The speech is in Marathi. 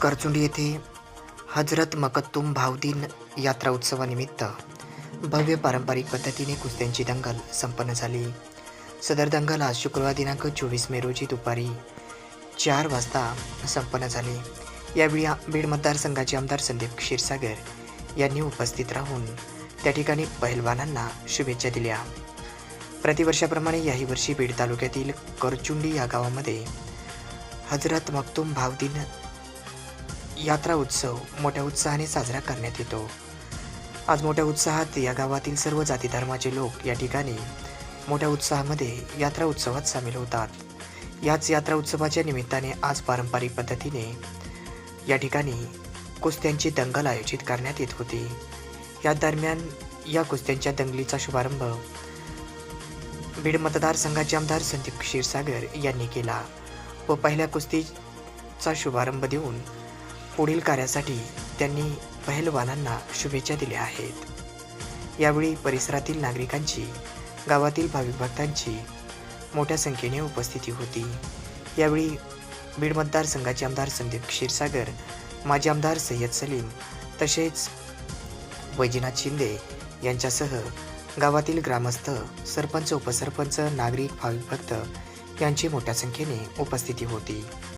करचुंडी येथे हजरत मकत्तुम भावदीन यात्रा उत्सवानिमित्त भव्य पारंपरिक पद्धतीने कुस्त्यांची दंगल संपन्न झाली. सदर दंगल आज शुक्रवार दिनांक चोवीस मे रोजी दुपारी चार वाजता संपन्न झाली. यावेळी बीड मतदारसंघाचे आमदार संदीप क्षीरसागर यांनी उपस्थित राहून त्या ठिकाणी पहिलवानांना शुभेच्छा दिल्या. प्रतिवर्षाप्रमाणे याही वर्षी बीड तालुक्यातील करचुंडी या गावामध्ये हजरत मक्तुम भावदीन यात्रा उत्सव मोठ्या उत्साहाने साजरा करण्यात येतो. आज मोठ्या उत्साहात या गावातील सर्व जाती धर्माचे लोक या ठिकाणी मोठ्या उत्साहामध्ये यात्रा उत्सवात सामील होतात. याच यात्रा उत्सवाच्या निमित्ताने आज पारंपरिक पद्धतीने या ठिकाणी कुस्त्यांची दंगल आयोजित करण्यात येत होती. या दरम्यान या कुस्त्यांच्या दंगलीचा शुभारंभ बीड मतदारसंघाचे आमदार संदीप क्षीरसागर यांनी केला व पहिल्या कुस्तीचा शुभारंभ देऊन पुढील कार्यासाठी त्यांनी पहिलवानांना शुभेच्छा दिल्या आहेत. यावेळी परिसरातील नागरिकांची गावातील भाविक भक्तांची मोठ्या संख्येने उपस्थिती होती. यावेळी बीड मतदारसंघाचे आमदार संदीप क्षीरसागर माजी आमदार सय्यद सलीम तसेच वैजनाथ शिंदे यांच्यासह गावातील ग्रामस्थ सरपंच उपसरपंच नागरिक भाविक भक्त यांची मोठ्या संख्येने उपस्थिती होती.